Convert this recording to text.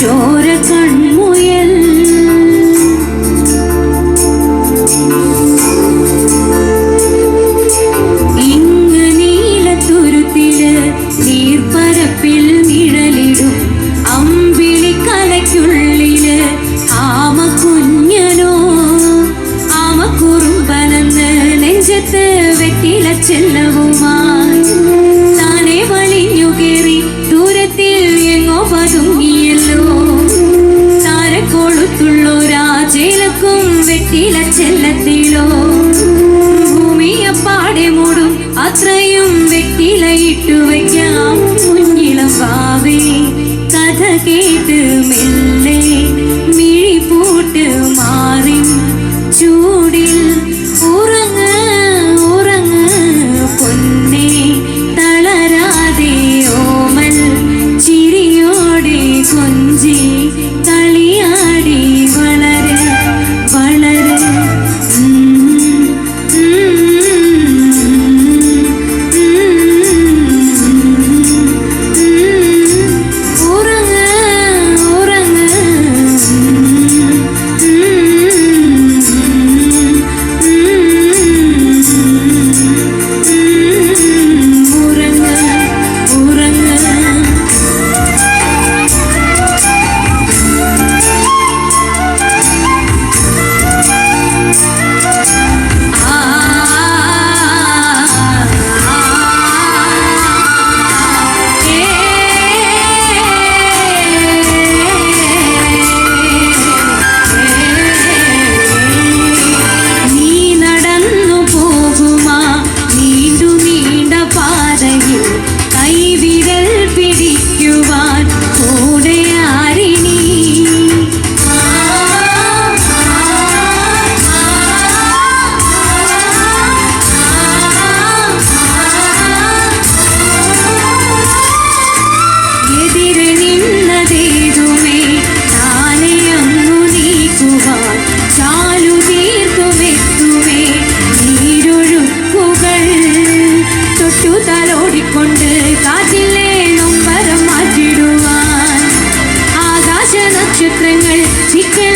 ചോര കൺമുയൽ. ഇങ്ങ് നീലത്തുരുത്തിൽ നീർപ്പരപ്പിൽ നിഴലിടും. അമ്പിളി കലയ്ക്കുള്ളിൽ ആമ കുഞ്ഞനോ ആമ കുറുമ്പനെന്ന് നെഞ്ചത്ത് വെട്ടില താരക്കൊളുത്തുള്ളൊരാജേലക്കും വെട്ടില ചെല്ലത്തിലോ ഭൂമിയപ്പാടെ മൂടും അത്രയും വെട്ടിലയിട്ടു തൊട്ടു തലോടിക്കൊണ്ട് കാറ്റിലെ നൊമ്പരം മാറ്റിടുവാൻ ആകാശ നക്ഷത്രങ്ങൾ ചിക്കെല്ലാം